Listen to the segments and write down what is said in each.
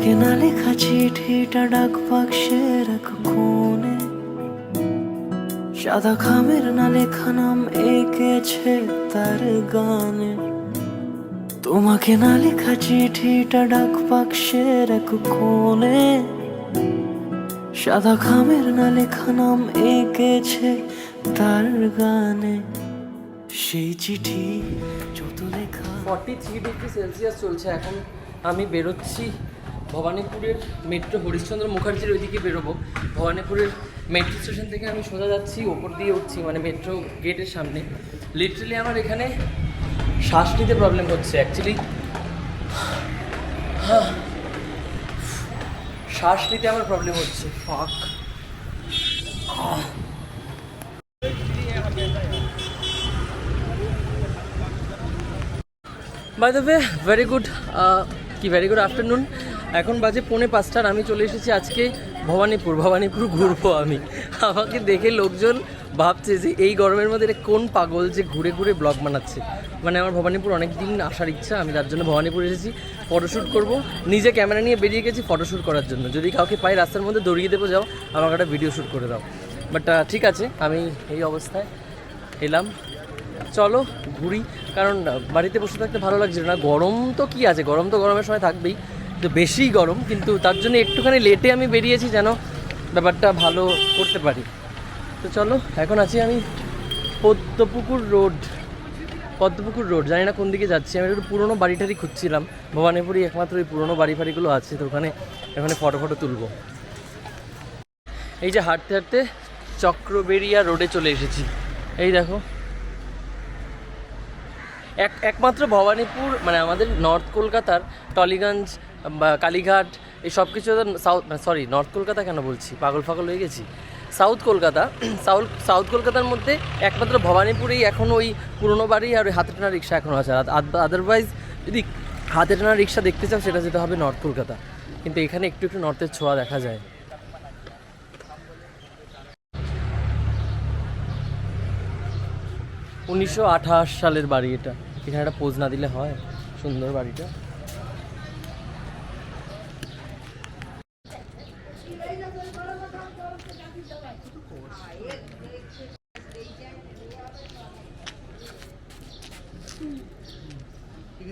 তোমাকে না লেখা চিঠিটা ডাক বাক্সের এক কোণে। সাদা খামের না লেখা নাম এঁকেছে তার গানে। তোমাকে না লেখা চিঠিটা ডাক বাক্সের এক কোণে। সাদা খামের না লেখা নাম এঁকেছে তার গানে। সেই চিঠি যত লেখা ফর্টি থ্রি ডিগ্রি সেলসিয়াস চলছে, এখন আমি বেরোচ্ছি। ভবানীপুরের মেট্রো হরিশ্চন্দ্র মুখার্জির ওইদিকে বেরোবো। ভবানীপুরের মেট্রো স্টেশন থেকে আমি সোজা যাচ্ছি, ওপর দিয়ে উঠছি মানে মেট্রো গেটের সামনে। লিটারালি আমার এখানে শ্বাস নিতে প্রবলেম হচ্ছে অ্যাকচুয়ালি শ্বাস নিতে আমার প্রবলেম হচ্ছে ফাক by the way very good কি ভেরি গুড আফটারনুন এখন বাজে পৌনে পাঁচটার আমি চলে এসেছি আজকে ভবানীপুর। ভবানীপুর ঘুরবো আমি। আমাকে দেখে লোকজন ভাবছে যে এই গরমের মধ্যে এটা কোন পাগল যে ঘুরে ঘুরে ব্লগ বানাচ্ছে। মানে আমার ভবানীপুর অনেক দিন আসার ইচ্ছা, আমি তার জন্য ভবানীপুর এসেছি ফটোশ্যুট করব। নিজে ক্যামেরা নিয়ে বেরিয়ে গেছি ফটোশ্যুট করার জন্য। যদি কাউকে পাই রাস্তার মধ্যে দৌড়িয়ে দেবো, যাও, আমাকে একটা ভিডিও শ্যুট করে দাও। বাট ঠিক আছে, আমি এই অবস্থায় এলাম। চলো, ঘুরি। কারণ বাড়িতে বসে থাকতে ভালো লাগছে না। গরম তো কি আছে? গরম তো গরমের সময় থাকবেই। তো বেশি গরম, কিন্তু তার জন্য একটুখানি লেটে আমি বেরিয়েছি যেন ব্যাপারটা ভালো করতে পারি। তো চলো, এখন আছি আমি পদ্মপুকুর রোড পদ্মপুকুর রোড, জানি না কোন দিকে যাচ্ছি। আমি একটু পুরোনো বাড়িটারই খুঁজছিলাম ভবানীপুরি একমাত্র ওই পুরোনো বাড়ি ফাড়িগুলো আছে, তো ওখানে ওখানে ফটো ফটো তুলবো। এই যে হাঁটতে হাঁটতে চক্রবেরিয়া রোডে চলে এসেছি। এই দেখো। এক, একমাত্র ভবানীপুর মানে আমাদের নর্থ কলকাতার টলিগঞ্জ কালীঘাট, এই সব কিছু সাউথ সরি নর্থ কলকাতা কেন বলছি? পাগল ফাগল হয়ে গেছি। সাউথ কলকাতা সাউথ সাউথ কলকাতার মধ্যে একমাত্র ভবানীপুরেই এখন ওই পুরনো বাড়ি আর ওই হাতে টানা রিক্সা এখনও আছে। আদারওয়াইজ যদি হাতে টানা রিক্সা দেখতে চাও, সেটা যেতে হবে নর্থ কলকাতা। কিন্তু এখানে একটু একটু নর্থের ছোঁয়া দেখা যায়। উনিশশো আঠাশ সালের বাড়ি এটা। এখানে একটা পোজ না দিলে হয়। সুন্দর বাড়িটা।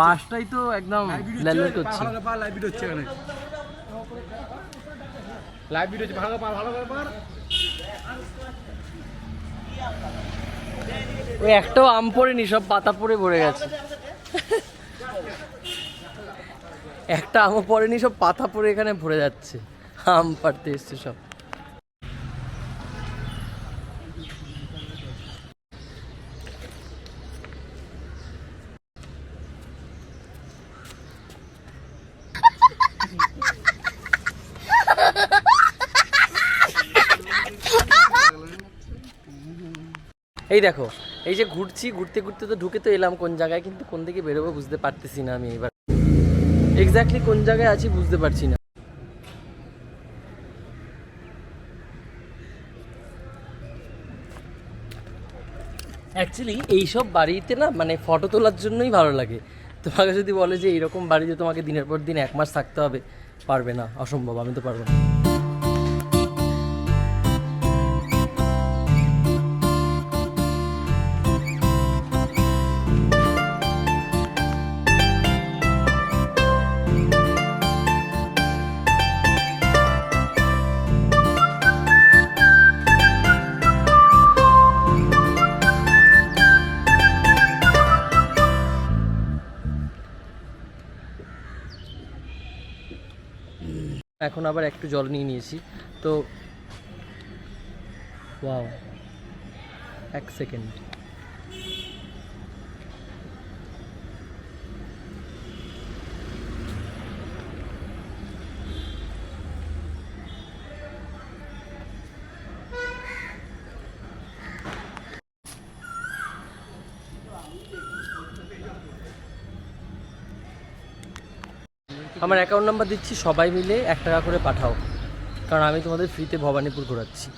বাসটাই তো একদম ল্যালট করছে। ওই একটাও আম পড়েনি সব পাতা পড়ে ভরে গেছে। একটা আমও পড়েনি সব পাতা পড়ে এখানে ভরে যাচ্ছে। আম পাড়তে এসছে সব। এই দেখো, এই যে ঘুরছি, ঘুরতে ঘুরতে তো ঢুকে তো এলাম কোন জায়গায়, কিন্তু কোন দিকে বেরোবো বুঝতে পারতেছি না আমি এবার। এক্স্যাক্টলি কোন জায়গায় আছি বুঝতে পারছি না। অ্যাকচুয়ালি এইসব বাড়িতে না মানে ফটো তোলার জন্যই ভালো লাগে। তোমাকে যদি বলে যে এইরকম বাড়িতে তোমাকে দিনের পর দিন এক মাস থাকতে হবে, পারবে না, অসম্ভব, আমি তো পারব না। এখন আবার একটু জল নিয়ে নিয়েছি। তো ওয়াও এক সেকেন্ড। আমার অ্যাকাউন্ট নাম্বার দিচ্ছি, সবাই মিলে এক টাকা করে পাঠাও। কারণ আমি তোমাদের ফ্রিতে ভবানীপুর ঘোরাচ্ছি।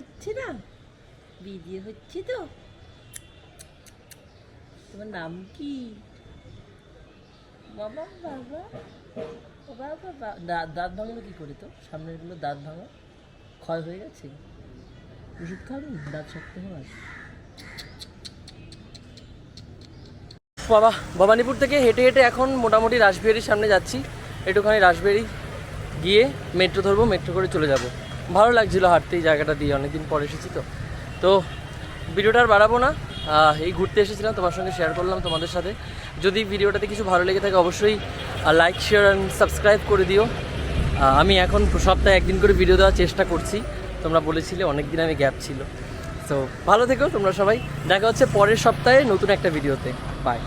হচ্ছে না? ভিডিও হচ্ছে তো। তোমার নাম কি? বাবা বাবা বাবা। দাঁত ভাঙলো কি করে তো? সামনেরগুলো দাঁত ভাঙা। ক্ষয় হয়ে গেছে? ওষুধ খাবেন দাঁত শক্ত হওয়ার। বাবা, ভবানীপুর থেকে হেঁটে হেঁটে এখন মোটামুটি রাসবিহারির সামনে যাচ্ছি। একটুখানি রাসবিহারি গিয়ে মেট্রো ধরবো মেট্রো করে চলে যাব। ভালো লাগছিল হাঁটতে, এই জায়গাটা দিয়ে অনেকদিন পর এসেছি তো। তো ভিডিওটা আর বাড়াবো না। এই ঘুরতে এসেছিলাম, তোমার সঙ্গে শেয়ার করলাম তোমাদের সাথে। যদি ভিডিওটাতে কিছু ভালো লেগে থাকে, অবশ্যই লাইক শেয়ার অ্যান্ড সাবস্ক্রাইব করে দিও। আমি এখন সপ্তাহে একদিন করে ভিডিও দেওয়ার চেষ্টা করছি। তোমরা বলেছিলে অনেক দিন আমি গ্যাপ ছিল। তো ভালো থেকো তোমরা সবাই। দেখা হচ্ছে পরের সপ্তাহে নতুন একটা ভিডিওতে বাই